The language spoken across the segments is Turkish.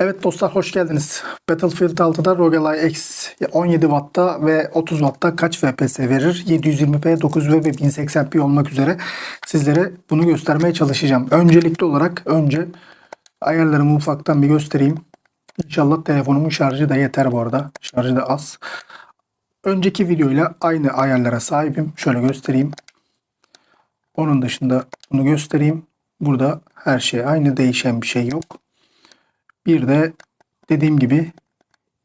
Evet dostlar hoş geldiniz. Battlefield 6'da Roguelike X 17 Watt'ta ve 30 Watt'ta kaç FPS verir? 720p, 900p ve 1080p olmak üzere sizlere bunu göstermeye çalışacağım. Öncelikli olarak önce ayarlarımı ufaktan bir göstereyim. İnşallah telefonumun şarjı da yeter bu arada. Şarjı da az. Önceki videoyla aynı ayarlara sahibim. Şöyle göstereyim. Onun dışında bunu göstereyim. Burada her şey aynı değişen bir şey yok. Bir de dediğim gibi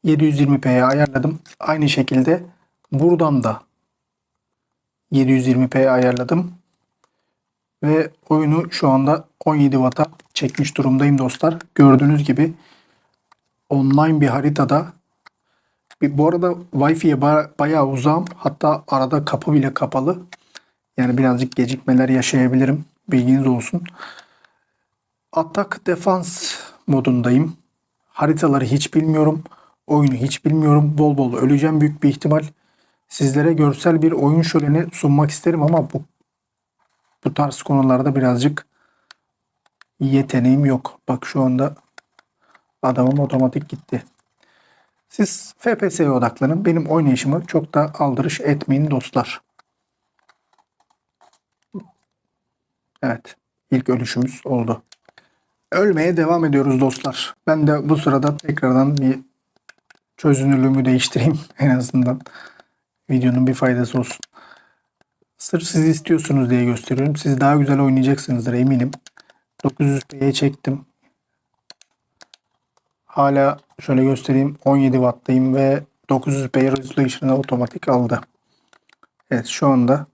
720p'ye ayarladım. Aynı şekilde buradan da 720p'ye ayarladım. Ve oyunu şu anda 17 Watt'a çekmiş durumdayım dostlar. Gördüğünüz gibi online bir haritada bu arada Wi-Fi'ye ba- bayağı uzağım. Hatta arada kapı bile kapalı. Yani birazcık gecikmeler yaşayabilirim. Bilginiz olsun. Atak defans modundayım. Haritaları hiç bilmiyorum. Oyunu hiç bilmiyorum. Bol bol öleceğim büyük bir ihtimal. Sizlere görsel bir oyun şöleni sunmak isterim ama bu bu tarz konularda birazcık yeteneğim yok. Bak şu anda adamım otomatik gitti. Siz FPS'ye odaklanın. Benim oynayışımı çok da aldırış etmeyin dostlar. Evet. ilk ölüşümüz oldu. Ölmeye devam ediyoruz dostlar. Ben de bu sırada tekrardan bir çözünürlüğümü değiştireyim en azından. Videonun bir faydası olsun. Sırf siz istiyorsunuz diye gösteriyorum. Siz daha güzel oynayacaksınızdır eminim. 900p'ye çektim. Hala şöyle göstereyim 17 watt'tayım ve 900p resolution'ı otomatik aldı. Evet şu anda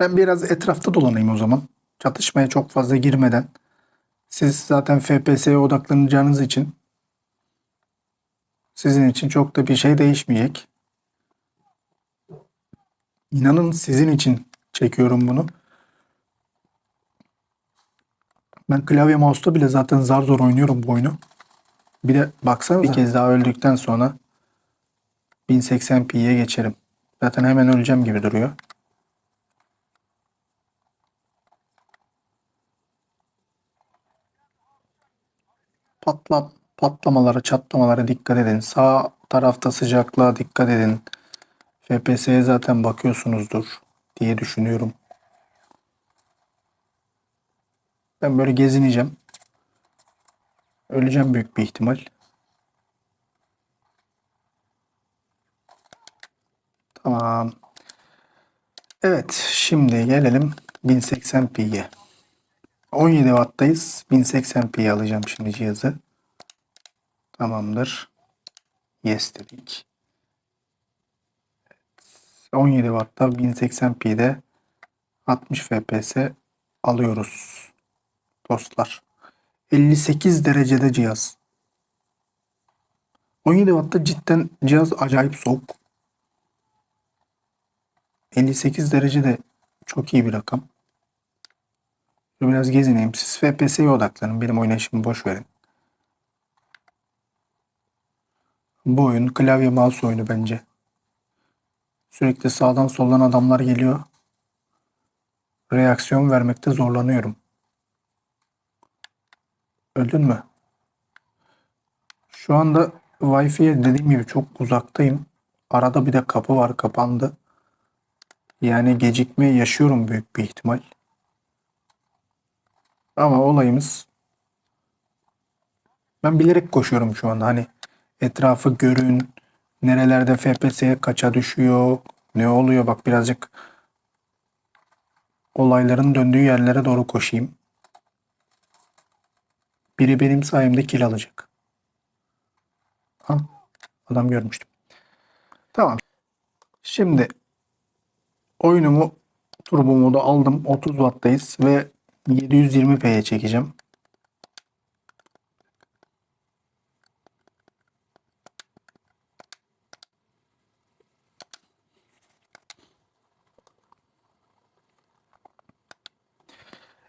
ben biraz etrafta dolanayım o zaman. Çatışmaya çok fazla girmeden. Siz zaten FPS'ye odaklanacağınız için sizin için çok da bir şey değişmeyecek. İnanın sizin için çekiyorum bunu. Ben klavye mouse'da bile zaten zar zor oynuyorum bu oyunu. Bir de baksana bir kez daha öldükten sonra 1080p'ye geçerim. Zaten hemen öleceğim gibi duruyor. Patla, patlamalara, çatlamalara dikkat edin. Sağ tarafta sıcaklığa dikkat edin. FPS'ye zaten bakıyorsunuzdur diye düşünüyorum. Ben böyle gezineceğim. Öleceğim büyük bir ihtimal. Tamam. Evet, şimdi gelelim 1080p'ye. 17 Watt'tayız. 1080p alacağım şimdi cihazı. Tamamdır. Yes dedik. 17 Watt'ta 1080p'de 60 FPS alıyoruz. Dostlar. 58 derecede cihaz. 17 Watt'ta cidden cihaz acayip soğuk. 58 derece de çok iyi bir rakam. Biraz gezineyim. Siz FPS'ye odaklanın. Benim oynayışımı boş verin. Bu oyun klavye mouse oyunu bence. Sürekli sağdan soldan adamlar geliyor. Reaksiyon vermekte zorlanıyorum. Öldün mü? Şu anda Wi-Fi'ye dediğim gibi çok uzaktayım. Arada bir de kapı var kapandı. Yani gecikme yaşıyorum büyük bir ihtimal. Ama olayımız ben bilerek koşuyorum şu anda. Hani etrafı görün, nerelerde FPS'ye kaça düşüyor, ne oluyor bak birazcık olayların döndüğü yerlere doğru koşayım. Biri benim sayemde kill alacak. Ha, adam görmüştüm. Tamam. Şimdi oyunumu turbo modu aldım. 30 watt'tayız ve 720p'ye çekeceğim.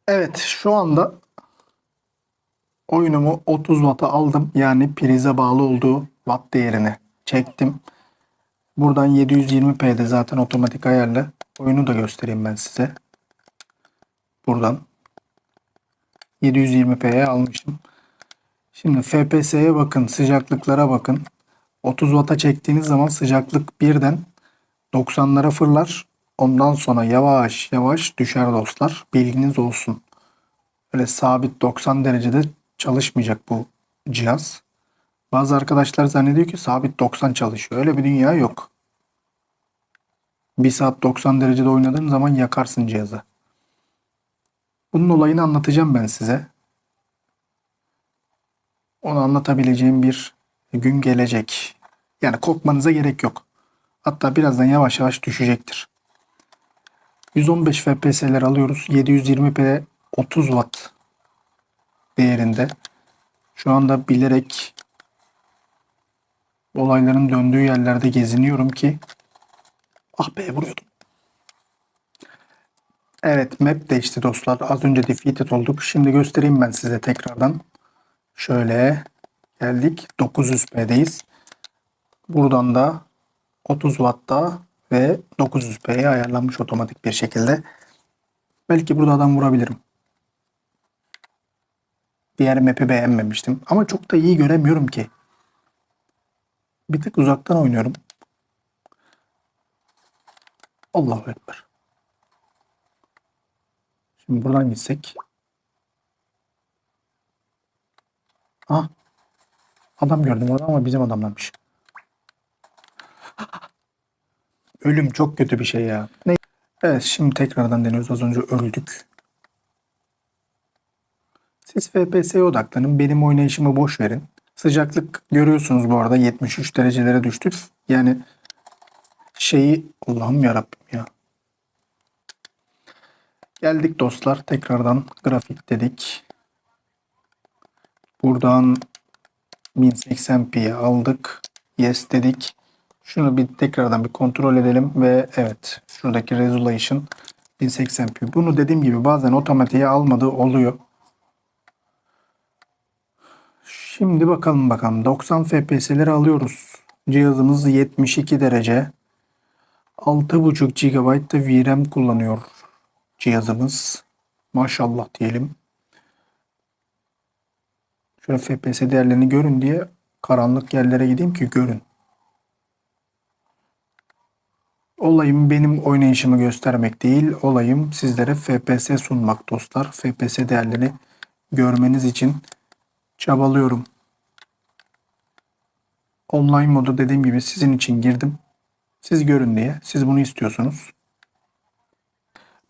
Evet şu anda oyunumu 30 watt'a aldım. Yani prize bağlı olduğu watt değerini çektim. Buradan 720p'de zaten otomatik ayarlı. Oyunu da göstereyim ben size. Buradan 720p'ye almışım. Şimdi FPS'ye bakın, sıcaklıklara bakın. 30 Watt'a çektiğiniz zaman sıcaklık birden 90'lara fırlar. Ondan sonra yavaş yavaş düşer dostlar. Bilginiz olsun. Öyle sabit 90 derecede çalışmayacak bu cihaz. Bazı arkadaşlar zannediyor ki sabit 90 çalışıyor. Öyle bir dünya yok. 1 saat 90 derecede oynadığın zaman yakarsın cihazı. Bunun olayını anlatacağım ben size. Onu anlatabileceğim bir gün gelecek. Yani korkmanıza gerek yok. Hatta birazdan yavaş yavaş düşecektir. 115 FPS'ler alıyoruz. 720p 30 watt değerinde. Şu anda bilerek olayların döndüğü yerlerde geziniyorum ki ah be vuruyordum. Evet map değişti dostlar. Az önce defeated olduk. Şimdi göstereyim ben size tekrardan. Şöyle geldik. 900p'deyiz. Buradan da 30 Watt'ta ve 900p'ye ayarlanmış otomatik bir şekilde. Belki burada adam vurabilirim. Diğer map'i beğenmemiştim. Ama çok da iyi göremiyorum ki. Bir tık uzaktan oynuyorum. Allahu Ekber. Şimdi buradan gitsek. Ah. Adam gördüm orada ama bizim adamlarmış. Ölüm çok kötü bir şey ya. Ne? Evet şimdi tekrardan deniyoruz. Az önce öldük. Siz FPS'ye odaklanın. Benim oynayışımı boş verin. Sıcaklık görüyorsunuz bu arada 73 derecelere düştük. Yani şeyi Allah'ım yarabbim ya. Geldik dostlar. Tekrardan grafik dedik. Buradan 1080p'ye aldık. Yes dedik. Şunu bir tekrardan bir kontrol edelim ve evet şuradaki resolution 1080p. Bunu dediğim gibi bazen otomatiğe almadığı oluyor. Şimdi bakalım bakalım 90 FPS'leri alıyoruz. Cihazımız 72 derece. 6.5 GB da VRAM kullanıyor cihazımız. Maşallah diyelim. Şöyle FPS değerlerini görün diye karanlık yerlere gideyim ki görün. Olayım benim oynayışımı göstermek değil, olayım sizlere FPS sunmak dostlar. FPS değerlerini görmeniz için çabalıyorum. Online modu dediğim gibi sizin için girdim. Siz görün diye. Siz bunu istiyorsunuz.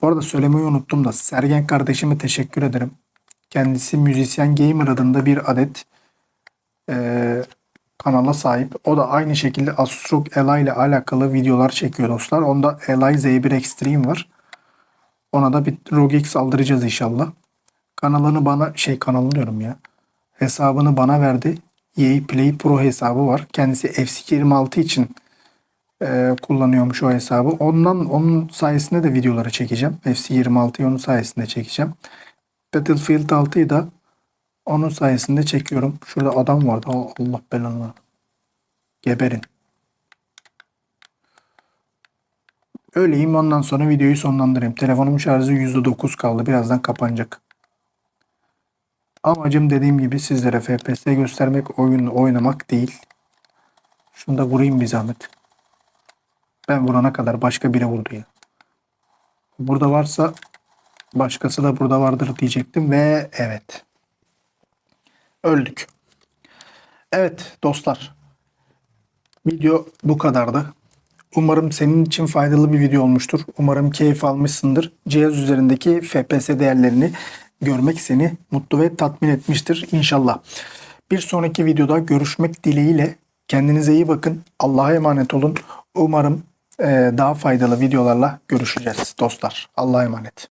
Bu arada söylemeyi unuttum da Sergen kardeşime teşekkür ederim. Kendisi Müzisyen Gamer adında bir adet eee, kanala sahip. O da aynı şekilde Asus ROG Ally ile alakalı videolar çekiyor dostlar. Onda Ally Z1 Extreme var. Ona da bir ROG X aldıracağız inşallah. Kanalını bana şey kanalını diyorum ya. Hesabını bana verdi. EA Play Pro hesabı var. Kendisi FC26 için e, kullanıyormuş o hesabı. Ondan onun sayesinde de videoları çekeceğim. FC26'yı onun sayesinde çekeceğim. Battlefield 6'yı da onun sayesinde çekiyorum. Şurada adam vardı. Allah belanı. Geberin. Öyleyim ondan sonra videoyu sonlandırayım. Telefonum şarjı %9 kaldı. Birazdan kapanacak. Amacım dediğim gibi sizlere FPS göstermek, oyun oynamak değil. Şunu da vurayım bir zahmet. Ben vurana kadar başka biri vurdu ya. Burada varsa başkası da burada vardır diyecektim ve evet. Öldük. Evet dostlar. Video bu kadardı. Umarım senin için faydalı bir video olmuştur. Umarım keyif almışsındır. Cihaz üzerindeki FPS değerlerini görmek seni mutlu ve tatmin etmiştir inşallah. Bir sonraki videoda görüşmek dileğiyle kendinize iyi bakın. Allah'a emanet olun. Umarım daha faydalı videolarla görüşeceğiz dostlar. Allah'a emanet.